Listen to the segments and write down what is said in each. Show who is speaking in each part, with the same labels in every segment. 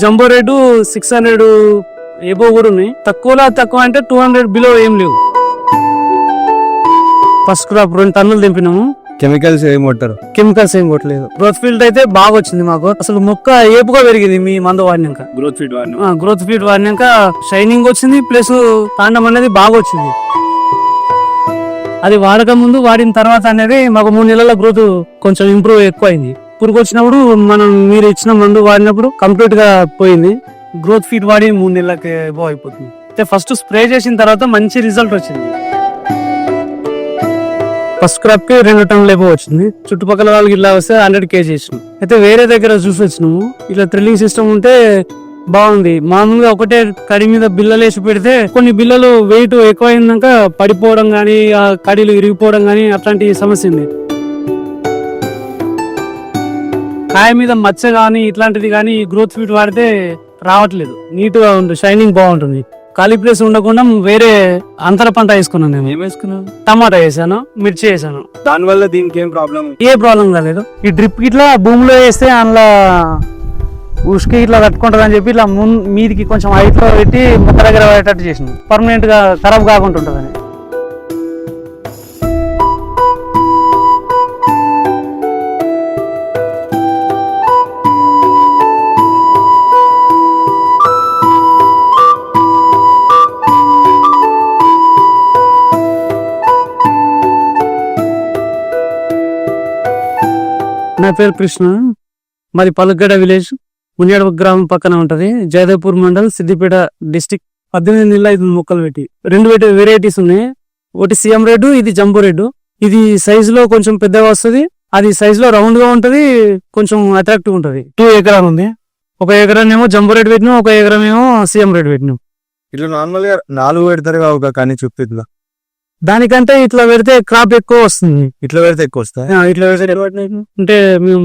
Speaker 1: Jumbo rate six hundred above కూడా ఉన్నాయి. తక్కువలో తక్కువ అంటే టూ హండ్రెడ్ బిలో ఏం లేవు. ఫస్ట్ క్రాప్ రెండు టన్నులు దింపినాము
Speaker 2: కెమికల్స్ ఏం కొట్టారు.
Speaker 1: కెమికల్స్ ఏం కొట్టలేదు. గ్రోత్ ఫీల్డ్ అయితే బాగా వచ్చింది మాకు. అసలు మొక్క ఏపుగా పెరిగింది మీ మందు వాడినాక.
Speaker 2: గ్రోత్ ఫీడ్ వాడిన.
Speaker 1: గ్రోత్ ఫీడ్ వాడినాక షైనింగ్ వచ్చింది ప్లస్ తాండం అనేది బాగా వచ్చింది. అది వాడక ముందు వాడిన తర్వాత అనేది మాకు మూడు నెలల గ్రోత్ కొంచెం ఇంప్రూవ్ ఎక్కువ అయింది పురుగు వచ్చినప్పుడు మనం మీరు ఇచ్చిన మందు వాడినప్పుడు కంప్లీట్గా పోయింది. గ్రోత్ ఫీడ్ వాడి మూడు నెలలకి బాగు అయిపోతుంది. అయితే ఫస్ట్ స్ప్రే చేసిన తర్వాత మంచి రిజల్ట్ వచ్చింది. ఫస్ట్ క్రాప్కి రెండు టన్నులు అయిపో వచ్చింది. చుట్టుపక్కల వాళ్ళకి ఇలా వస్తే హండ్రెడ్ కేజీ ఇచ్చినాం అయితే వేరే దగ్గర చూసి వచ్చినాము. ఇట్లా థ్రిల్లింగ్ సిస్టమ్ ఉంటే బాగుంది. మామూలుగా ఒకటే కడి మీద బిల్లలు వేసి పెడితే కొన్ని బిల్లలు వెయిట్ ఎక్కువ అయినాక పడిపోవడం కానీ ఆ కడీలు ఇరిగిపోవడం కానీ అట్లాంటి సమస్య ఉంది. కాయ మీద మచ్చ కానీ ఇట్లాంటిది కానీ గ్రోత్ ఫీట్ వాడితే రావట్లేదు. నీట్గా ఉంటుంది షైనింగ్ బాగుంటుంది. ఖాళీ ప్లేస్ ఉండకుండా వేరే అంతర పంట వేసుకున్నాను నేను.
Speaker 2: ఏం వేసుకున్నావు?
Speaker 1: టమాటా వేసాను మిర్చి వేసాను.
Speaker 2: దాని వల్ల దీనికి ఏం ప్రాబ్లం
Speaker 1: ఏ ప్రాబ్లం కాలేదు ఈ డ్రిప్ ఇట్లా భూమిలో వేస్తే అందులో ఉసుకి ఇట్లా కట్టుకుంటుంది అని చెప్పి ఇట్లా మున్ మీదికి కొంచెం హైట్లో పెట్టి మొక్క దగ్గర పడేటట్టు చేసింది పర్మనెంట్గా ఖరాబ్ కాకుండా ఉంటుంది నా పేరు కృష్ణ. మాది పలుగడ విలేజ్ మున్యాడ గ్రామం పక్కన ఉంటది. జయదేవ్పూర్ మండల్ సిద్దిపేట డిస్టిక్. పద్దెనిమిది నెలల ఐదు మొక్కలు పెట్టి. రెండు వెటి వెరైటీస్ ఉన్నాయి. ఒకటి సీఎం రెడ్ ఇది జంబో రెడ్ ఇది సైజ్లో కొంచెం పెద్దగా వస్తది. అది సైజ్లో రౌండ్గా ఉంటది కొంచెం అట్రాక్టివ్ ఉంటది. టూ ఎకరాలు ఉంది. ఒక ఎకరానేమో జంబో రెడ్ పెట్టినాం ఒక ఎకరం ఏమో సీఎం రెడ్ పెట్టినాం.
Speaker 2: ఇట్లా నార్మల్గా నాలుగు పెడతారు ఒక కానీ ఇట్లా
Speaker 1: దానికంటే ఇట్లా పెడితే క్రాప్ ఎక్కువ వస్తుంది.
Speaker 2: ఇట్లా పెడితే ఎక్కువ వస్తాయి
Speaker 1: ఇట్లా పెడితే? అంటే మేము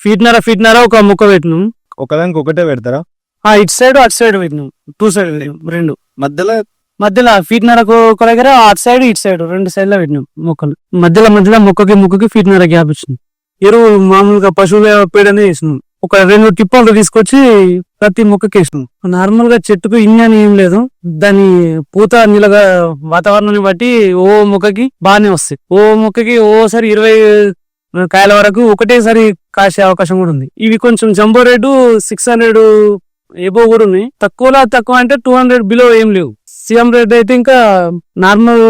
Speaker 1: ఫీట్నర ఫీట్నర ఒక మొక్క పెట్టినాం.
Speaker 2: ఒకదానికి ఒకటే పెడతారా?
Speaker 1: ఆ ఇటు సైడ్ అటు సైడ్ పెట్టినాం. టూ సైడ్ రెండు.
Speaker 2: మధ్యలో?
Speaker 1: మధ్యలో ఫీట్నరకు ఒక దగ్గర అటు సైడ్ ఇటు సైడ్ రెండు సైడ్లో పెట్టినాం మొక్కలు. మధ్యలో మధ్యలో మొక్కకి మొక్కకి ఫీట్నర గ్యాప్ ఇచ్చినాం. ఎరువు మామూలుగా పశువుల పేడనే వేసినాం ఒక రెండు టిప్పలు తీసుకొచ్చి ప్రతి మొక్కకి వేసినాం నార్మల్గా చెట్టుకు ఇన్ని అని ఏం లేదు. దాని పూత నీళ్ళగా వాతావరణాన్ని బట్టి ఓ మొక్కకి బాగానే వస్తాయి. ఓ మొక్కకి ఓసారి ఇరవై కాయల వరకు ఒకటేసారి కాసే అవకాశం కూడా ఉంది. ఇవి కొంచెం jumbo rate six hundred above కూడా ఉన్నాయి. తక్కువలో తక్కువ అంటే టూ హండ్రెడ్ బిలో ఏం లేవు. సీఎం రేట్ అయితే ఇంకా నార్మల్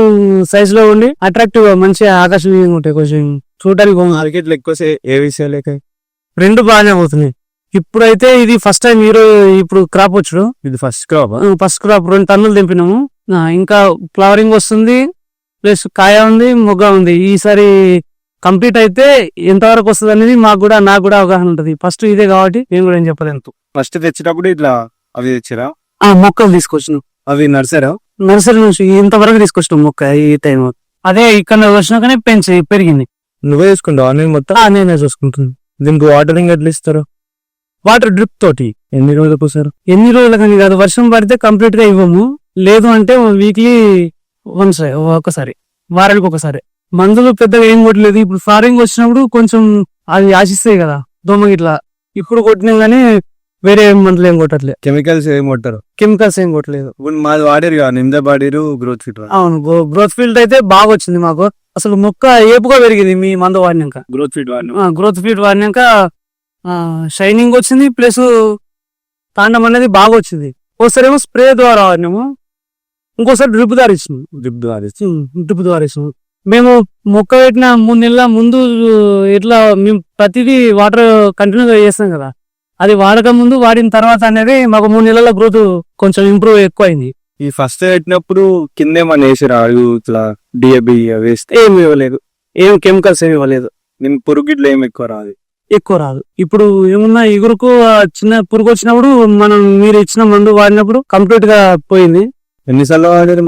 Speaker 1: సైజ్లో ఉండి అట్రాక్టివ్ మంచి ఆకర్షణీయంగా ఉంటాయి. కొంచెం చూడడానికి బాగుంది.
Speaker 2: ఎక్కువ ఏ విషయాలు
Speaker 1: రెండు బాగానే అవుతున్నాయి ఇప్పుడైతే ఇది ఫస్ట్ టైం రోజు ఇప్పుడు క్రాప్ వచ్చుడు
Speaker 2: ఇది ఫస్ట్ క్రాప్
Speaker 1: ఫస్ట్ క్రాప్ రెండు టన్నులు దింపినాము ఇంకా ఫ్లవరింగ్ వస్తుంది ప్లస్ కాయ ఉంది మొగ్గ ఉంది. ఈసారి కంప్లీట్ అయితే ఎంతవరకు వస్తుంది అనేది మాకు కూడా నాకు కూడా అవగాహన ఉంటది. ఫస్ట్ ఇదే కాబట్టి నేను కూడా ఏం చెప్పలేదు
Speaker 2: ఫస్ట్ తెచ్చేటప్పుడు ఇట్లా అవి తెచ్చిరా?
Speaker 1: ఆ మొక్కలు తీసుకొచ్చినాం.
Speaker 2: అవి నర్సరా
Speaker 1: నర్సరీ నుంచి ఇంతవరకు తీసుకొచ్చినాం మొక్క ఈ టైం అదే ఇక్కడ వచ్చినాకనే పెంచి పెరిగింది.
Speaker 2: నువ్వే చూసుకుంటావు? నేను మొత్తం?
Speaker 1: నేనే చూసుకుంటున్నాను
Speaker 2: దీనికి వాటరింగ్ ఎట్లా ఇస్తారు?
Speaker 1: వాటర్ డ్రిప్ తోటి.
Speaker 2: ఎన్ని రోజులకు సార్
Speaker 1: ఎన్ని రోజులకని కాదు వర్షం పడితే కంప్లీట్గా ఇవ్వము. లేదు అంటే వీక్లీ వన్స్ ఒకసారి వారానికి ఒకసారి. మందులు పెద్దగా ఏం కొట్టలేదు. ఇప్పుడు ఫారింగ్ వచ్చినప్పుడు కొంచెం అది ఆశిస్తాయి కదా దోమ ఇట్లా ఇప్పుడు కొట్టినా కానీ వేరే మందులు ఏం కొట్టట్లేదు
Speaker 2: కెమికల్స్ ఏం కొట్టారు.
Speaker 1: కెమికల్స్ ఏం కొట్టలేదు.
Speaker 2: ఇప్పుడు మాది వాడారు కదా నింద పాడిరు గ్రోత్ ఫిట్
Speaker 1: అవును గ్రోత్ ఫీల్డ్ అయితే బాగా వచ్చింది మాకు. అసలు మొక్క ఏపుగా పెరిగింది మీ మందు వాడినాక.
Speaker 2: గ్రోత్ ఫిట్ వాడిన.
Speaker 1: గ్రోత్ ఫీడ్ వాడినాక షైనింగ్ వచ్చింది ప్లస్ తాండం అనేది బాగా వచ్చింది. ఒకసారి ఏమో స్ప్రే ద్వారా వాడినాము. ఇంకోసారి డ్రిప్ ద్వారా ఇచ్చినాం.
Speaker 2: డ్రిప్ ద్వారా
Speaker 1: డ్రిప్ ద్వారా ఇచ్చినాం. మేము మొక్క పెట్టిన మూడు నెలల ముందు ఇట్లా మేము ప్రతిదీ వాటర్ కంటిన్యూగా చేస్తాం కదా. అది వాడక ముందు వాడిన తర్వాత అనేది మాకు మూడు నెలల గ్రోత్ కొంచెం ఇంప్రూవ్ ఎక్కువ అయింది
Speaker 2: ఈ ఫస్ట్ పెట్టినప్పుడు కింద ఏమన్నా వేసిరా? ఇట్లా డిఏబి వేస్తే
Speaker 1: ఏమి ఇవ్వలేదు. ఏం కెమికల్స్ ఏమి ఇవ్వలేదు.
Speaker 2: నేను పురుగు ఇట్లా ఏం ఎక్కువ రాదు.
Speaker 1: ఎక్కువ రాదు. ఇప్పుడు ఏమున్నా ఎగురుకు ఆ చిన్న పురుగు వచ్చినప్పుడు మనం మీరు ఇచ్చిన మందు వాడినప్పుడు కంప్లీట్గా పోయింది.
Speaker 2: ఎన్నిసార్లు వాడారు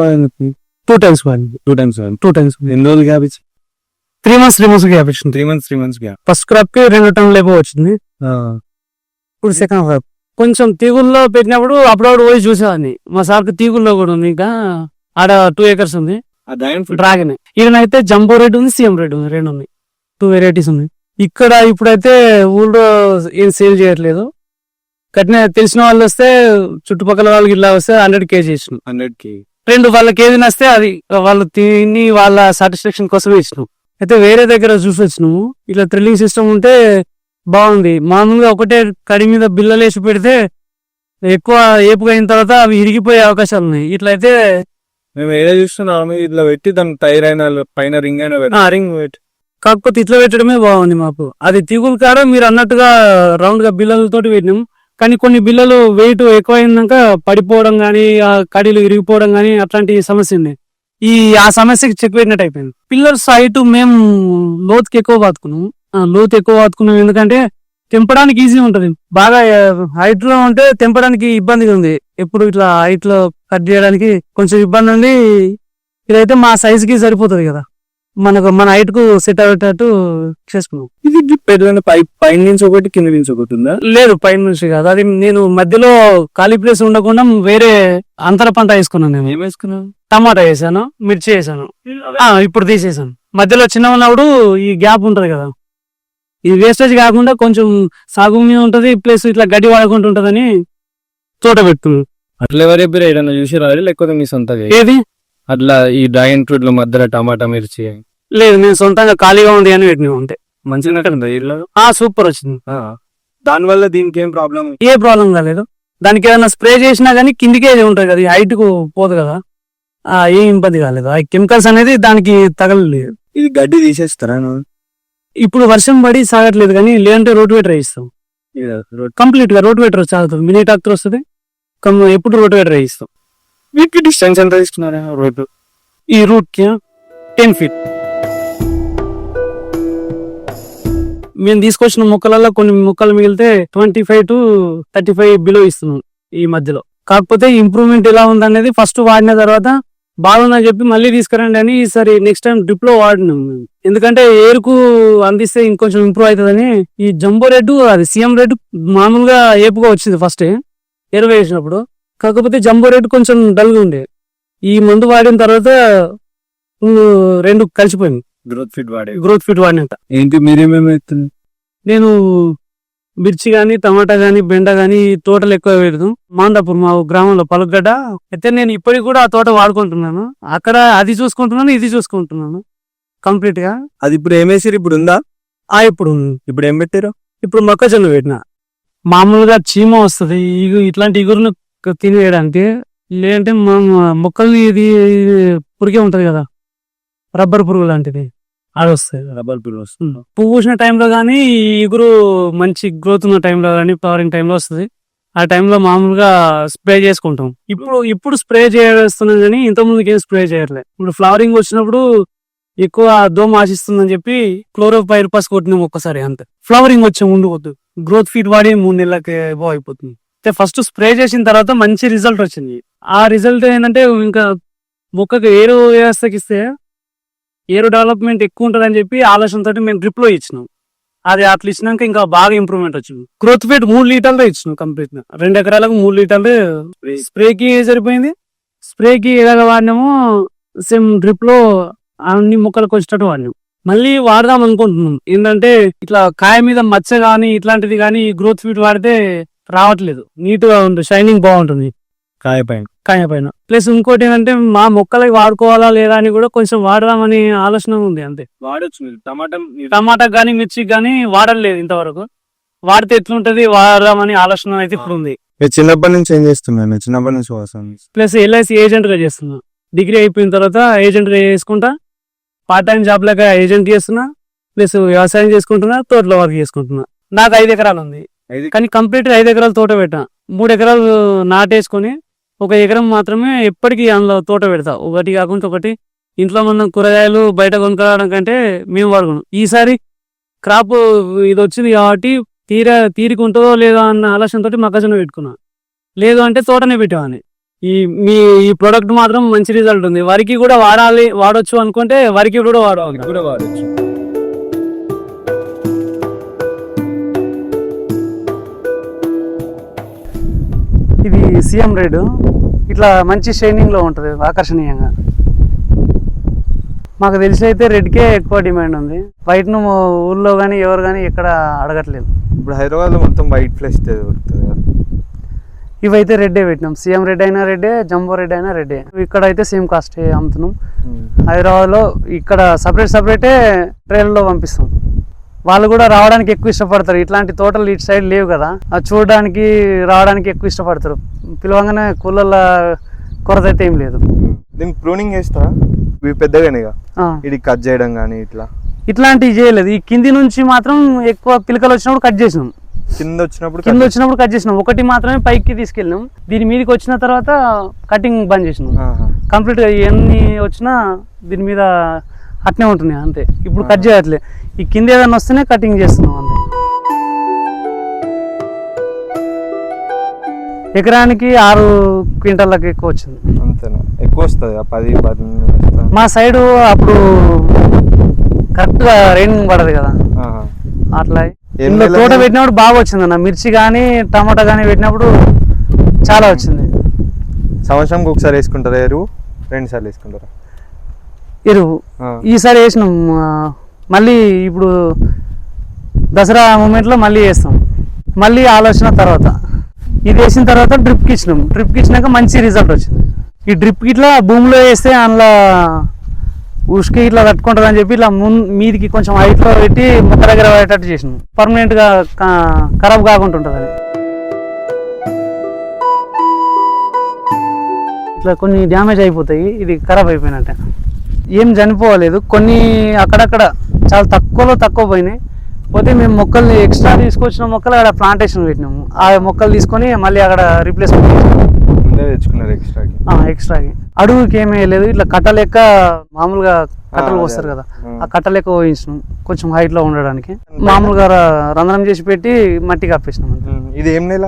Speaker 1: టూ టైమ్స్ వాడింది.
Speaker 2: టూ టైమ్స్
Speaker 1: టూ టైమ్స్
Speaker 2: ఎన్ని రోజులు గ్యాప్ ఇచ్చి?
Speaker 1: Three months three months gap ఇచ్చింది.
Speaker 2: Three months three months gap.
Speaker 1: First క్రాప్కి రెండు టన్నులు ఏమో వచ్చింది. ఇప్పుడు సెకండ్ క్రాప్ కొంచెం తీగుల్లో పెట్టినప్పుడు అప్పుడప్పుడు పోయి చూసేవాడిని మా సార్కి తీగుల్లో కూడా ఉంది. ఇంకా ఆడ టూ ఏకర్స్ ఉంది. డ్రాగన్. ఈయనైతే జంబో రెడ్ ఉంది సీఎం రెడ్ ఉంది. రెండు ఉన్నాయి. టూ వెరైటీస్ ఉన్నాయి. ఇక్కడ ఇప్పుడైతే ఊళ్ళో ఏం సేల్ చేయట్లేదు. కట్టిన తెలిసిన వాళ్ళు వస్తే చుట్టుపక్కల వాళ్ళకి ఇలా వస్తే హండ్రెడ్ కేజీ ఇచ్చినాం
Speaker 2: హండ్రెడ్కి
Speaker 1: రెండు వాళ్ళ కేజీ నస్తే అది వాళ్ళు తిని వాళ్ళ సాటిస్ఫాక్షన్ కోసమే ఇచ్చినాం. అయితే వేరే దగ్గర చూసి వచ్చినాము ఇట్లా థ్రిల్లింగ్ సిస్టమ్ ఉంటే బాగుంది. మామూలుగా ఒకటే కడి మీద బిల్లలు వేసి పెడితే ఎక్కువ ఏపుగా అయిన తర్వాత అవి ఇరిగిపోయే అవకాశాలు ఉన్నాయి. ఇట్లా అయితే
Speaker 2: మేము ఏదో చూస్తున్నాం ఇట్లా పెట్టి దాని టైర్ అయిన పైన రింగ్ అయినా పెట్టి
Speaker 1: రింగ్ వెయిట్ కాకపోతే ఇట్లా పెట్టడమే బాగుంది మాకు. అది తీగులు కాడ మీరు అన్నట్టుగా రౌండ్గా బిల్లలతోటి పెట్టినాం. కానీ కొన్ని బిల్లలు వెయిట్ ఎక్కువ అయినాక పడిపోవడం కానీ ఆ కడీలు ఇరిగిపోవడం కానీ అట్లాంటి సమస్య ఉంది ఈ ఆ సమస్యకి చెక్ పెట్టినట్టు అయిపోయింది. పిల్లర్స్ హైట్ మేము లోతుకి ఎక్కువ పాతుకున్నాం ఆ, లోతు ఎక్కువ పాతుకున్నాం ఎందుకంటే తెంపడానికి ఈజీ ఉంటది. బాగా హైట్లో ఉంటే తెంపడానికి ఇబ్బందిగా ఉంది. ఎప్పుడు ఇట్లా హైట్లో కట్ చేయడానికి కొంచెం ఇబ్బంది ఉంది. ఇదైతే మా సైజ్కి సరిపోతుంది కదా. మనకు మన హైట్కు సెట్ అయ్యేటట్టు చేసుకున్నాం.
Speaker 2: ఇది డ్రిప్ ఎట్లా పై పైన నుంచి ఒకటి కింద నుంచి ఒకటి ఉందా?
Speaker 1: లేదు పైన నుంచి కాదు. అది నేను మధ్యలో ఖాళీ ప్లేస్ ఉండకుండా వేరే అంతర పంట వేసుకున్నాను నేను.
Speaker 2: ఏం వేసుకున్నావు?
Speaker 1: టమాటా వేసాను మిర్చి వేసాను. ఇప్పుడు తీసేసాను. మధ్యలో చిన్న ఉన్నప్పుడు ఈ గ్యాప్ ఉంటది కదా. ఇది వేస్టేజ్ కాకుండా కొంచెం సాగు మీద ఉంటది ప్లస్ ఇట్లా గడ్డి వాడకుండా ఉంటదని తోట పెట్టుకున్నాను
Speaker 2: అట్లా ఎవరు చెప్పారు ఏదైనా చూసి రాదు లేకపోతే మీ సొంతగా
Speaker 1: ఏది?
Speaker 2: అట్లా ఈ డ్రాగన్ ఫ్రూట్లో మధ్యలో టమాటా మిర్చి
Speaker 1: లేదు నేను సొంతంగా ఖాళీగా ఉంది అని పెట్టినా ఉంటే
Speaker 2: మంచిగా ఇల్లు?
Speaker 1: ఆ సూపర్ వచ్చింది.
Speaker 2: దాని వల్ల దీనికి ఏం ప్రాబ్లం
Speaker 1: ఏ ప్రాబ్లం కాలేదు దానికి ఏదైనా స్ప్రే చేసినా కానీ కిందికే ఉంటుంది కదా హైట్కు పోదు కదా. ఆ ఏం ఇబ్బంది కాలేదు. ఆ కెమికల్స్ అనేది దానికి తగలలేదు.
Speaker 2: ఇది గడ్డి తీసేస్తారా?
Speaker 1: ఇప్పుడు వర్షం పడి సాగట్లేదు కానీ లేదంటే రోడ్ వేటర్ వేయిస్తాం.
Speaker 2: రోడ్
Speaker 1: కంప్లీట్గా రోడ్ వేటర్ సాగుతుంది మినీ ట్రాక్టర్ వస్తుంది. ఎప్పుడు రోడ్ వేటర్ వేయిస్తాం.
Speaker 2: వీటికి డిస్టెన్స్ ఎంత తీసుకున్నారా రోడ్డు?
Speaker 1: ఈ రూట్కి టెన్ ఫీట్. మేము తీసుకొచ్చిన మొక్కలలో కొన్ని మొక్కలు మిగిలితే twenty five to thirty five below ఇస్తున్నాం ఈ మధ్యలో. కాకపోతే ఇంప్రూవ్మెంట్ ఎలా ఉందనేది ఫస్ట్ వాడిన తర్వాత బాగుందని చెప్పి మళ్ళీ తీసుకురండి అని ఈసారి నెక్స్ట్ టైం డ్రిప్లో వాడినాం మేము. ఎందుకంటే ఏరుకు అందిస్తే ఇంకొంచెం ఇంప్రూవ్ అవుతుందని ఈ జంబో రెడ్ అది సీఎం రెడ్ మామూలుగా ఏపుగా వచ్చింది ఫస్ట్ ఎరువు వేసినప్పుడు. కాకపోతే జంబో రెడ్ కొంచెం డల్గా ఉండే. ఈ మందు వాడిన తర్వాత రెండు కలిసిపోయింది.
Speaker 2: గ్రోత్ ఫిట్ వాడే
Speaker 1: గ్రోత్ ఫిట్ వాడినంత.
Speaker 2: ఏంటి మీరేమేమి
Speaker 1: నేను మిర్చి గాని టమాటా గాని బెండ గాని తోటలు ఎక్కువ పెడతాం. మాందాపూర్ మా గ్రామంలో పలుగడ్డ అయితే నేను ఇప్పటికి కూడా ఆ తోట వాడుకుంటున్నాను. అక్కడ అది చూసుకుంటున్నాను ఇది చూసుకుంటున్నాను. కంప్లీట్గా.
Speaker 2: అది ఇప్పుడు ఏమేసారు ఇప్పుడు ఉందా?
Speaker 1: ఆ ఇప్పుడు.
Speaker 2: ఇప్పుడు ఏం పెట్టారు
Speaker 1: ఇప్పుడు మొక్కజొన్న పెట్టిన. మామూలుగా చీమ వస్తుంది. ఇట్లాంటి ఇగురును తినేయడానికి లేదంటే మొక్కల్ని ఇది పురిగే ఉంటది కదా. రబ్బర్ పురుగు లాంటిది. అది వస్తాయి
Speaker 2: రబ్బర్ పిల్
Speaker 1: పువ్వు పూసిన టైంలో కానీ ఇగురు మంచి గ్రోత్ ఉన్న టైంలో కానీ ఫ్లవరింగ్ టైంలో వస్తుంది. ఆ టైంలో మామూలుగా స్ప్రే చేసుకుంటాం. ఇప్పుడు ఇప్పుడు స్ప్రే చేస్తున్నాం కానీ ఇంత ముందుకి ఏం స్ప్రే చేయట్లేదు ఇప్పుడు ఫ్లవరింగ్ వచ్చినప్పుడు ఎక్కువ దోమ ఆశిస్తుందని చెప్పి క్లోరో పైరుపాస్ కొట్టినాం ఒక్కసారి అంతే. ఫ్లవరింగ్ వచ్చే ముందు వద్దు. గ్రోత్ ఫీట్ వాడి మూడు నెలలకి బాగా అయిపోతుంది. అయితే ఫస్ట్ స్ప్రే చేసిన తర్వాత మంచి రిజల్ట్ వచ్చింది. ఆ రిజల్ట్ ఏంటంటే ఇంకా మొక్కకు ఏరు వ్యవస్థకి ఇస్తే ఏరు డెవలప్మెంట్ ఎక్కువ ఉంటుందని చెప్పి ఆలోచనతో మేము డ్రిప్లో ఇచ్చినాం. అది అట్లా ఇచ్చినాక ఇంకా బాగా ఇంప్రూవ్మెంట్ వచ్చింది. గ్రోత్ ఫీట్ మూడు లీటర్లు ఇచ్చినాం కంప్లీట్గా రెండు ఎకరాలకు మూడు లీటర్లు స్ప్రేకి సరిపోయింది. స్ప్రేకి ఎలాగ వాడినామో సేమ్ డ్రిప్లో అన్ని మొక్కలకు వచ్చేటట్టు వాడినాం. మళ్ళీ వాడదాం అనుకుంటున్నాం. ఏంటంటే ఇట్లా కాయ మీద మచ్చ కానీ ఇట్లాంటిది కానీ గ్రోత్ ఫీట్ వాడితే రావట్లేదు. నీట్గా ఉంటుంది షైనింగ్ బాగుంటుంది.
Speaker 2: కాయ పైన
Speaker 1: కాయ పైన ప్లస్ ఇంకోటి ఏంటంటే మా మొక్కలకి వాడుకోవాలా లేదా అని కూడా కొంచెం వాడదామని ఆలోచన ఉంది అంతే.
Speaker 2: వాడచ్చు మీరు. టమాటా
Speaker 1: టమాటా గానీ మిర్చి గానీ వాడలేదు ఇంతవరకు. వాడితే ఎట్లుంటది వాడదామని ఆలోచన అయితే ఇప్పుడు ఉంది.
Speaker 2: మీరు చిన్నప్పటి నుంచి ఏం చేస్తున్నాను చిన్నప్పటి నుంచి వాసన
Speaker 1: ప్లస్ ఎల్ఐసి ఏజెంట్గా చేస్తున్నా. డిగ్రీ అయిపోయిన తర్వాత ఏజెంట్గా చేసుకుంటా. పార్ట్ టైం జాబ్ లాగా ఏజెంట్ చేస్తున్నా. ప్లస్ వ్యవసాయం చేసుకుంటున్నా తోటలో వర్క్ చేసుకుంటున్నా. నాకు ఐదు ఎకరాలు ఉంది. కానీ కంప్లీట్ ఐదు ఎకరాలు తోట పెట్టా. మూడు ఎకరాలు నాటేసుకొని ఒక ఎకరం మాత్రమే ఎప్పటికీ అందులో తోట పెడతా. ఒకటి కాకుండా ఒకటి. ఇంట్లో మనం కూరగాయలు బయట కొనుక్కోవడం కంటే మేము వాడుకున్నాం. ఈసారి క్రాప్ ఇది వచ్చింది కాబట్టి తీర తీరికుంటుందో లేదో అన్న ఆలోచనతో మక్కజొన్న పెట్టుకున్నా. లేదు అంటే తోటనే పెట్టేవాడిని. ఈ మీ ఈ ప్రోడక్ట్ మాత్రం మంచి రిజల్ట్ ఉంది. వరికి కూడా వాడాలి వాడొచ్చు అనుకుంటే వరికి కూడా వాడవచ్చు
Speaker 2: కూడా వాడచ్చు.
Speaker 1: ఇది సీఎం రేడు ఇట్లా మంచి షైనింగ్లో ఉంటది ఆకర్షణీయంగా. మాకు తెలిసి అయితే రెడ్కే ఎక్కువ డిమాండ్ ఉంది. వైట్ను ఊర్లో కానీ ఎవరు కానీ ఎక్కడ అడగట్లేదు.
Speaker 2: ఇప్పుడు హైదరాబాద్లో మొత్తం వైట్ ఫ్లెష్ దొరుకుతుంది
Speaker 1: ఇవైతే రెడ్డే పెట్టినాం. సీఎం రెడ్ అయినా రెడ్డే జంబో రెడ్ అయినా రెడ్డే ఇక్కడ అయితే సేమ్ కాస్ట్ అమ్ముతున్నాం. హైదరాబాద్లో ఇక్కడ సపరేట్ సపరేటే ట్రైన్లో పంపిస్తాం. వాళ్ళు కూడా రావడానికి ఎక్కువ ఇష్టపడతారు. ఇట్లాంటి తోటలు ఇటు సైడ్ లేవు కదా. అది చూడడానికి రావడానికి ఎక్కువ ఇష్టపడతారు. పిలవంగానే కూలర్ల కొరత అయితే ఏం లేదు.
Speaker 2: దీనికి ప్రూనింగ్ చేస్తారా ఇవి పెద్దగానేగా
Speaker 1: ఆ.
Speaker 2: ఇది కట్ చేయడం కానీ ఇట్లా.
Speaker 1: ఇట్లాంటివి చేయలేదు. ఈ కింది నుంచి మాత్రం ఎక్కువ పిలకలు వచ్చినప్పుడు కట్ చేసినాం.
Speaker 2: కింద వచ్చినప్పుడు
Speaker 1: కింద వచ్చినప్పుడు కట్ చేసినాం. ఒకటి మాత్రమే పైకి తీసుకెళ్ళినాం. దీని మీదకి వచ్చిన తర్వాత కటింగ్ బంద్ చేసినాం. కంప్లీట్గా ఎన్ని వచ్చినా దీని మీద అట్నే ఉంటున్నాయి అంతే. ఇప్పుడు కట్ చేయట్లే. ఈ కింద ఏదైనా వస్తేనే కటింగ్ చేస్తున్నాం అంతే. ఎకరానికి ఆరు క్వింటాలకు ఎక్కువ వచ్చింది.
Speaker 2: అంతేనా? ఎక్కువ వస్తుంది పది వస్తుందా?
Speaker 1: మా సైడు అప్పుడు కరెక్ట్గా రెయిన్ పడదు కదా. అట్లా. ఇందులో తోట? పెట్టినప్పుడు బాగా వచ్చింది అన్న. మిర్చి కానీ టమాటా కానీ పెట్టినప్పుడు చాలా వచ్చింది.
Speaker 2: సంవత్సరంకి ఒకసారి వేసుకుంటారా? ఎరువు? రెండు సార్లు వేసుకుంటారా?
Speaker 1: ఎరువు. ఈసారి వేసినాం మళ్ళీ ఇప్పుడు దసరా మూమెంట్లో మళ్ళీ వేస్తాం. మళ్ళీ ఆలోచన తర్వాత. ఇది వేసిన తర్వాత డ్రిప్కి ఇచ్చినాం. డ్రిప్కి ఇచ్చినాక మంచి రిజల్ట్ వచ్చింది. ఈ డ్రిప్కి ఇట్లా భూమిలో వేస్తే అందులో ఉష్కి ఇట్లా తట్టుకుంటుంది అని చెప్పి ఇట్లా మున్ మీదికి కొంచెం హైట్లో పెట్టి మొక్క దగ్గర పడేటట్టు చేసినాం. పర్మనెంట్గా ఖరాబ్ కాకుండా ఉంటుంది అది. ఇట్లా కొన్ని డ్యామేజ్ అయిపోతాయి. ఇది ఖరాబ్ అయిపోయినట్టే. ఏం చనిపోలేదు కొన్ని అక్కడక్కడ చాలా తక్కువలో తక్కువ పోయినాయి. పోతే మేము మొక్కల్ని ఎక్స్ట్రా తీసుకొచ్చిన మొక్కలు అక్కడ ప్లాంటేషన్ పెట్టినాము. ఆ మొక్కలు తీసుకొని మళ్ళీ అక్కడ రీప్లేస్మెంట్
Speaker 2: తెచ్చుకున్నారు ఎక్స్ట్రాకి
Speaker 1: ఎక్స్ట్రాకి అడుగుకి ఏమీ లేదు. ఇట్లా కట్ట లెక్క మామూలుగా కట్టలు పోస్తారు కదా. ఆ కట్ట లెక్క పోయించినాం. కొంచెం height లో ఉండడానికి. మామూలుగా రంధ్రం చేసి పెట్టి మట్టి కప్పేసినాం
Speaker 2: ఇది ఏం నెల?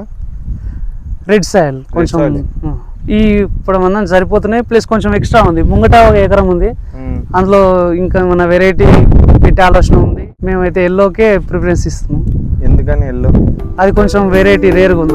Speaker 1: రెడ్ సాయిల్ కొంచెం ఈ ఇప్పుడు మనం సరిపోతున్నాయి ప్లస్ కొంచెం ఎక్స్ట్రా ఉంది. ముంగట ఒక ఎకరం ఉంది. అందులో ఇంకా మన వెరైటీ పెట్టే ఆలోచన ఉంది. మేమైతే ఎల్లోకే ప్రిఫరెన్స్ ఇస్తున్నాం.
Speaker 2: ఎందుకని ఎల్లో?
Speaker 1: అది కొంచెం వెరైటీ రేర్గా ఉంది